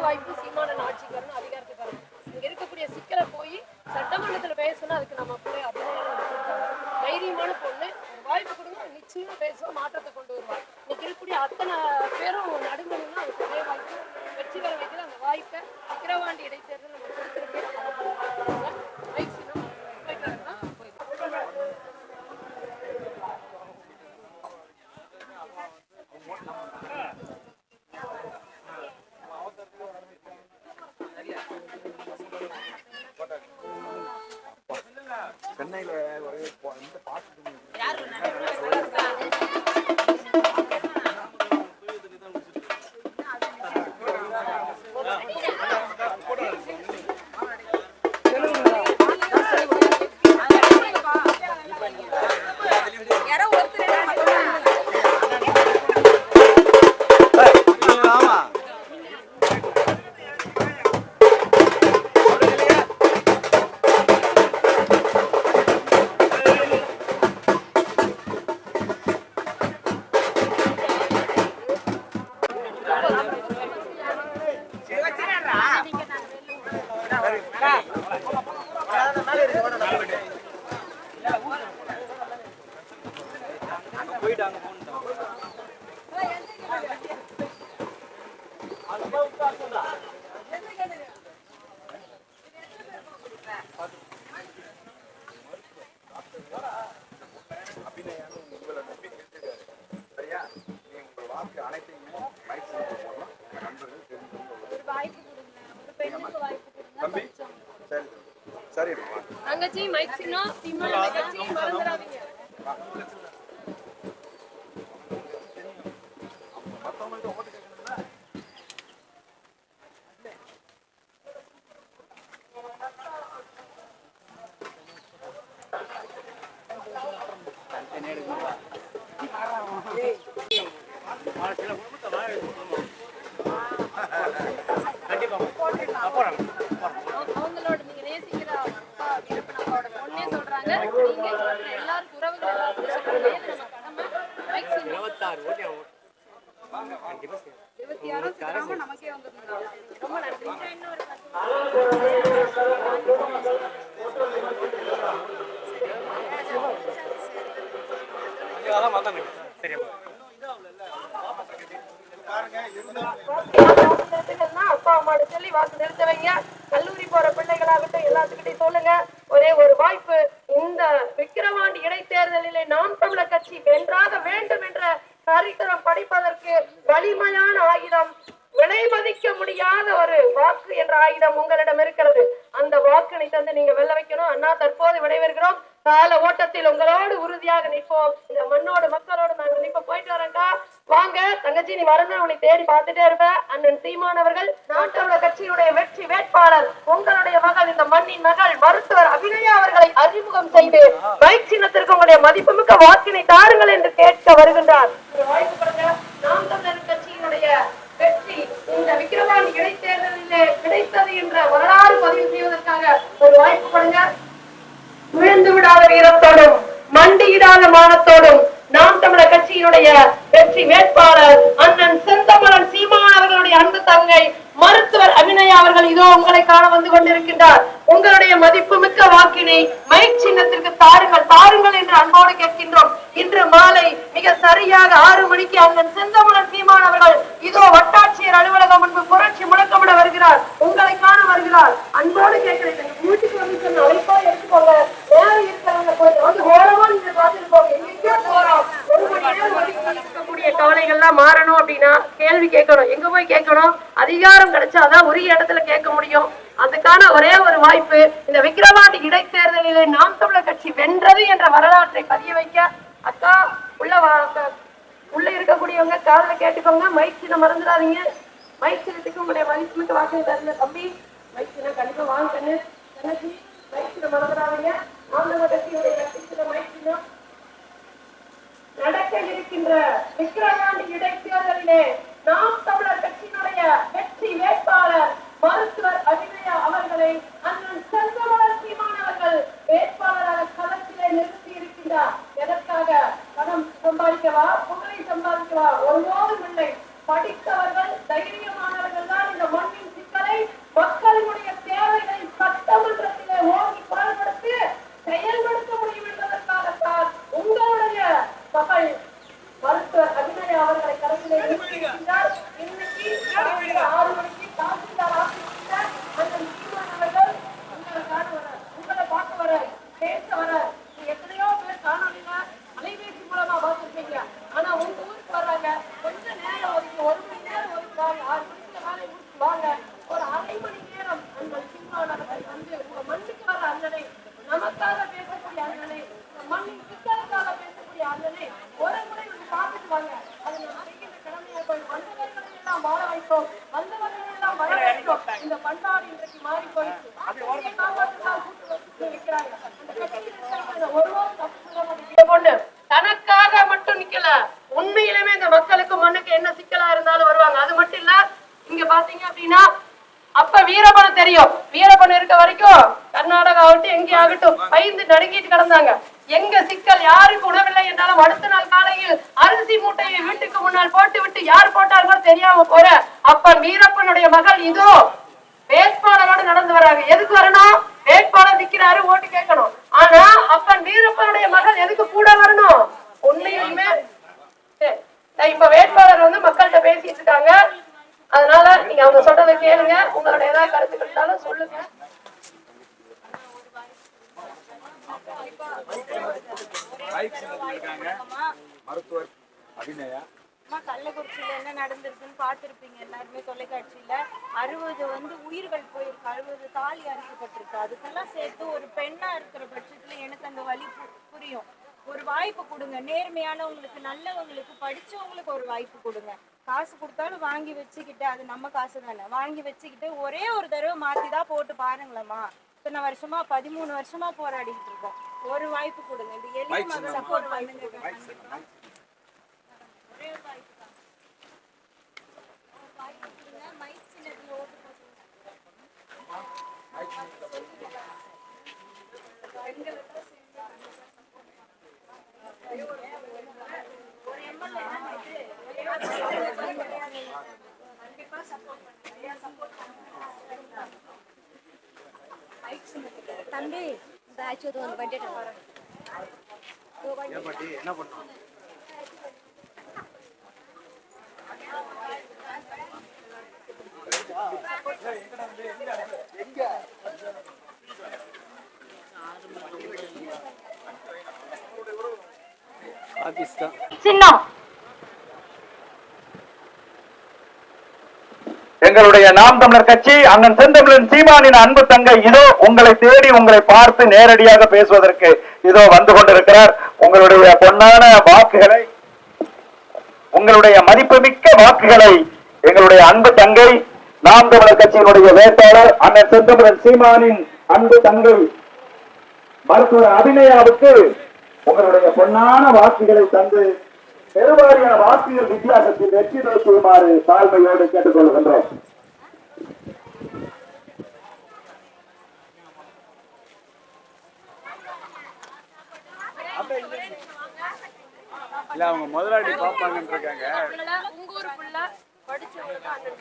வாய்ப்பு சீமான ஆட்சிக்கு வரணும் அதிகாரத்துக்கு வரணும் இங்க இருக்கக்கூடிய சிக்கலை போய் சட்டமன்றத்துல பேசணும் அதுக்கு நம்ம பிள்ளை அபிநயம் தைரியமான பொண்ணு. வாய்ப்பு கொடுங்க நிச்சயம் பேசுவோம் மாற்றத்தை கொண்டு வருவாங்க இன்னைக்கு இருக்கக்கூடிய அத்தனை பேரும் நடுங்கணும்னா அதுக்கு ஒரே வாய்ப்பு. வெற்றி பெற வைக்கிற அந்த வாய்ப்பை விக்கிரவாண்டி இடைத்தேர்தல் நம்ம கொடுத்துருக்கு ஒரு பாட்டு ¡Vamos! தங்கச்சி மைக் சின்னம் சிம்ம கட்சி மறந்துடாதீங்க. மற்றவங்கள்ட்ட ஓட்டு கேட்கணும்ல அவங்களோட நீங்க நேசிக்கிற அப்பா வீரப்பனோட பொண்ணே சொல்றாங்க நீங்க மற்ற எல்லாருக்கும் உறவுகள் எல்லாருக்கும் சொல்றாங்க இது நம்ம கடமை மைக் சின்னம் இருபத்தாறு ஓட்டி அவன் கண்டிப்பா செய்யணும். இருபத்தி ஆறும் சித்தராம நமக்கே வந்துருந்தோம் ரொம்ப நன்றி சரியா அப்பா அம்மாட்ட சொல்லி வாக்கு நிறுத்த வைங்க கல்லூரி போற பிள்ளைகளாகட்டும் எல்லாத்துக்கிட்டையும் சொல்லுங்க ஒரே ஒரு வாய்ப்பு இந்த விக்கிரவாண்டி இடைத்தேர்தலிலே நாம் தமிழர் கட்சி வென்றாக வேண்டும் என்ற சரித்திரம் படிப்பதற்கு வலிமையான ஆயுதம். விலை மதிக்க முடியாத ஒரு வாக்கு என்ற ஆயுதம் உங்களிடம் இருக்கிறது. அந்த வாக்கினை தந்து நீங்க வெல்ல வைக்கணும். அண்ணா தற்போது விடைபெறுகிறோம் கால ஓட்டத்தில் உங்களோடு உறுதியாக நிற்போம். இந்த மண்ணோடு மக்களோடு நாங்கள் நிப்ப போயிட்டு வரேன்டா வாங்க தங்கச்சி நீ வரணும் உன்னை தேடி பார்த்துட்டே இருப்பேன் அண்ணன் சீமானவர்கள் நாட்டோட கட்சியுடைய வெற்றி வேட்பாளர் உங்களுடைய மகள் இந்த மண்ணின் மகள் மருத்துவர் அபிநயா அவர்களை அறிமுகம் செய்து பைக் சின்னத்திற்கு உங்களுடைய மதிப்புமிக்க வாக்கினை தாருங்கள் என்று கேட்க வருகின்றார் ஒரு வாய்ப்பு கொடுங்க. நாம் தமிழர் கட்சியினுடைய வெற்றி இந்த விக்கிரவாண்டி இடைத்தேர்தலிலே கிடைத்தது என்ற வரலாறு பதிவு செய்வதற்காக ஒரு வாய்ப்பு கொடுங்க விழுந்து விடாத வீரத்தோடும் மண்டியிடாத மானத்தோடும் நாம் தமிழர் கட்சியினுடைய வெற்றி வேட்பாளர் அண்ணன் செந்தமரன் சீமான் அவர்களுடைய அன்பு தங்கை மருத்துவர் அபிநயா அவர்கள் இதோ உங்களை காண வந்து கொண்டிருக்கின்றார். உங்களுடைய மதிப்புமிக்க வாக்கினை மை சின்னத்திற்கு தாருங்கள். தாருங்கள் என்று அன்போடு கேட்கின்றோம். இன்று மாலை மிக சரியாக ஆறு மணிக்கு அண்ணன் செந்தமலன் சீமான் அவர்கள் இதோ வட்டாட்சியர் அலுவலகம் முன்பு புரட்சி முழக்கமிட வருகிறார். உங்களை காண வருகிறார். அன்போடு கேட்கிறேன். வீட்டுக்கு வந்து சொன்ன அழைப்பா எடுத்துக்கோங்க நேரம் இருக்கிறவங்க கொஞ்சம் வந்து ஓரம் நீங்க பார்த்துட்டு போங்க எங்கெங்கயோ போறோம் ஒரு மணி நேரம் ஒதுக்கி இருக்கக்கூடிய கவலைகள்லாம் மாறணும் அப்படின்னா கேள்வி கேட்கணும். எங்க போய் கேட்கணும்? அதிகாரம் கிடைச்சாதான் உரிய இடத்துல கேட்க முடியும். அதுக்கான ஒரே ஒரு வாய்ப்பு இந்த விக்கிரவாண்டி இடைத்தேர்தலிலே நாம் தமிழர் கட்சி வென்றது என்ற வரலாற்றை பதிய வைக்க அக்கா உள்ள உள்ள இருக்கக்கூடியவங்க காதுல கேட்டுக்கோங்க. மயிற்சினை மறந்துடாதீங்க. மைத்திரத்துக்கு உங்களுடைய மதிப்புமிக்க வாக்கு தருங்க தம்பி. மைத்திர கண்டிப்பா வாங்க கண்ணு கண்ணச்சி மைத்திர மறந்துடாதீங்க. ஆண்டவ கட்சியுடைய கட்சிக்கிற மைத்திரம் இருக்கின்ற விக்கிரவாண்டி இடைத்தேர்தலிலே நாம் தமிழர் கட்சியினுடைய வெற்றி வேட்பாளர் மருத்துவர் அபிநயா அவர்களை அண்ணன் செல்வமலர் சீமானவர்கள் வேட்பாளராக களத்திலே நிறுத்தி இருக்கின்றார். எதற்காக? பணம் சம்பாதிக்கவா? புகழை சம்பாதிக்கவா? ஒருபோதும் இல்லை. படித்தவர்கள் தைரியமானவர்கள் தான் இந்த மண்ணின் சிக்கலை மக்களினுடைய தேவைகளை சட்டமன்றத்திலே ஓங்கி குரல்படுத்தி செயல்படுத்த முடியும் என்பதற்காகத்தான் உங்களுடைய மகள் மருத்துவர் அபிநயா அவர்களை கருத்திலே நிறுத்தியிருக்கின்றார். இன்னைக்கு காலையில ஆறு மணிக்கு தாசில்தார் ஆபீஸ்ல அந்த சீமான் அவர்கள் உங்களை காண வரார். உங்களை பார்க்க வரார். பேச வரார். நீங்க எத்தனையோ பேர் காணொளியில அலைபேசி மூலமா பார்த்திருப்பீங்க. ஆனா உங்க ஊருக்கு வர்றாங்க. கொஞ்ச நேரம் ஒதுக்கி, ஒரு மணி நேரம் ஒதுக்குறாங்க. ஆறு மணிக்கு வேலை முடிச்சு வாங்க. ஒரு அரை மணி நேரம் அந்த சீமான் அவர்கள் வந்து உங்க மண்ணுக்கு வர அண்ணனை நமக்காக பேசக்கூடிய அண்ணனை இந்த மண்ணின் சிக்கலுக்காக ஒரு முறை வந்து பார்த்துட்டு வாங்க. அது செய்கின்ற போய் வந்தவர்களை எல்லாம் வாழ வைத்தோம் வந்தவர்களை எல்லாம் வர வைத்தோம் இந்த இன்றைக்கு மாறி தனக்காக மட்டும் நிக்கல. உண்மையிலுமே இந்த மக்களுக்கு மண்ணுக்கு என்ன சிக்கலா இருந்தாலும் வருவாங்க. அது மட்டும் இல்ல இங்க பாத்தீங்க அப்படின்னா அப்ப வீரப்பணம் தெரியும். வீரப்பணம் இருக்க வரைக்கும் கர்நாடகா ஆகட்டும். எங்கே ஆகட்டும் பயந்து நடுங்கிட்டு கிடந்தாங்க. எங்க சிக்கல் யாருக்கு உணவில்லை என்றாலும் அடுத்த நாள் காலையில் அரிசி மூட்டையை வீட்டுக்கு முன்னால் போட்டு விட்டு யார் போட்டார்களோ தெரியாம போற அப்ப வீரப்பனுடைய மகள் இதோ வேட்பாளரோட நடந்து வராங்க. எதுக்கு வரணும்? வேட்பாளர் நிக்கிறாரு ஓட்டு கேட்கணும். ஆனா அப்பன் வீரப்பனுடைய மகள் எதுக்கு கூட வரணும்? உண்மையுமே சரி. இப்ப வேட்பாளர் வந்து மக்கள்கிட்ட பேசிட்டு இருக்காங்க. அதனால நீங்க அவங்க சொல்றதை கேளுங்க. உங்களோட ஏதாவது கருத்துக்கள் சொல்லுங்க மைக் சின்னத்தில் இருக்காங்க மருத்துவர் அபிநயா. அம்மா கள்ளக்குறிச்சியில என்ன நடந்திருக்குன்னு பார்த்திருப்பீங்க. எல்லாருமே தொலைக்காட்சியில அறுபது வந்து உயிர்கள் போயிருக்கு. அறுபது தாலி அறுக்கப்பட்டிருக்கு. அதுக்கெல்லாம் சேர்த்து ஒரு பெண்ணா இருக்கிற பட்சத்துல எனக்கு அந்த வழி பு- புரியும். ஒரு வாய்ப்பு கொடுங்க. நேர்மையானவங்களுக்கு நல்லவங்களுக்கு படிச்சவங்களுக்கு ஒரு வாய்ப்பு கொடுங்க. காசு கொடுத்தாலும் வாங்கி வச்சுக்கிட்டு அது நம்ம காசு தானே வாங்கி வச்சுக்கிட்டு ஒரே ஒரு தடவை மாத்தி தான் போட்டு பாருங்களேம்மா. இத்தனை வருஷமா பதிமூணு வருஷமா போராடிக்கிட்டு இருக்கோம். ஒரு வாய்ப்பு கொடுங்க இந்த எளிய மக சப்போர்ட் பண்ணுங்க கண்டிப்பா. ஒரே வாய்ப்பு தான். ஒரு வாய்ப்பு கொடுங்க. மைக் ஓட்டு பண்ணுங்க. பண்ணுங்க. தம்பி அச்சுவது ஒன்று பண்ணிட்டு என்ன பண்ணுவோம் எங்க பாகிஸ்தான் சின்னம். எங்களுடைய நாம் தமிழர் கட்சி அண்ணன் செந்தமிழன் சீமானின் அன்பு தங்கை இதோ உங்களை தேடி உங்களை பார்த்து நேரடியாக பேசுவதற்கு இதோ வந்து கொண்டிருக்கிறார். உங்களுடைய பொன்னான வாக்குகளை உங்களுடைய மதிப்புமிக்க வாக்குகளை எங்களுடைய அன்பு தங்கை நாம் தமிழர் கட்சியினுடைய வேட்பாளர் அண்ணன் செந்தமிழன் சீமானின் அன்பு தங்கை மருத்துவர் அபிநயாவுக்கு உங்களுடைய பொன்னான வாக்குகளை தந்து பெருவாரியான வாக்குகள் வித்தியாசத்தில் வெற்றி செய்யுமாறு தாழ்மையோடு கேட்டுக்கொள்கின்றோம். இல்ல அவங்க முதலாளி பாப்பாங்கன்னு இருக்காங்க. உங்க ஊர் ஃபுல்லா படிச்சவங்க அவர்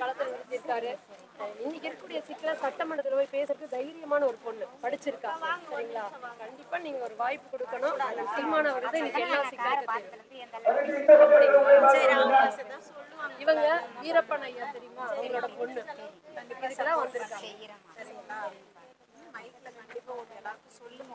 களத்துல அஹ் இன்னைக்கு இருக்கக்கூடிய சிக்கல சட்டமன்றத்தில் போய் பேசுறதுக்கு தைரியமான ஒரு பொண்ணு படிச்சிருக்கா சரிங்களா? கண்டிப்பா நீங்க ஒரு வாய்ப்பு கொடுக்கணும். அண்ணன் வருது தான் இன்னைக்கு எல்லா சிக்கலும் இவங்க வீரப்பன் ஐயா தெரியுமா? அவங்களோட பொண்ணு. கண்டிப்பா இதுக்கெல்லாம் வந்திருக்காங்க மைக்ல கண்டிப்பா எல்லாருக்கும் சொல்லுங்க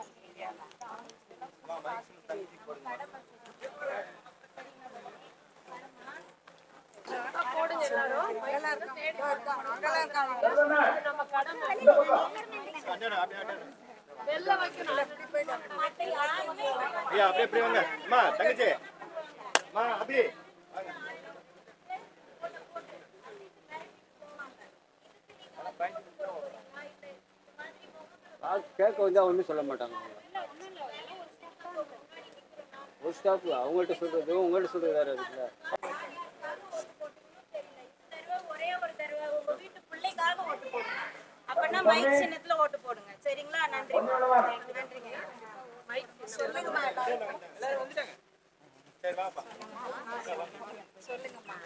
ஐயா அப்படியே அப்படியே சொல்ல மாட்டாங்க அவங்கள்ட்ட சொல்றது உங்கள்கிட்ட சொல்றது வேற இருக்குல்ல. மைக் சின்னத்துல ஓட்டு போடுங்க. சரிங்களா? நன்றி. நன்றிங்க. மைக் சொல்லுங்கம்மா எல்லாரும் சொல்லுங்கம்மா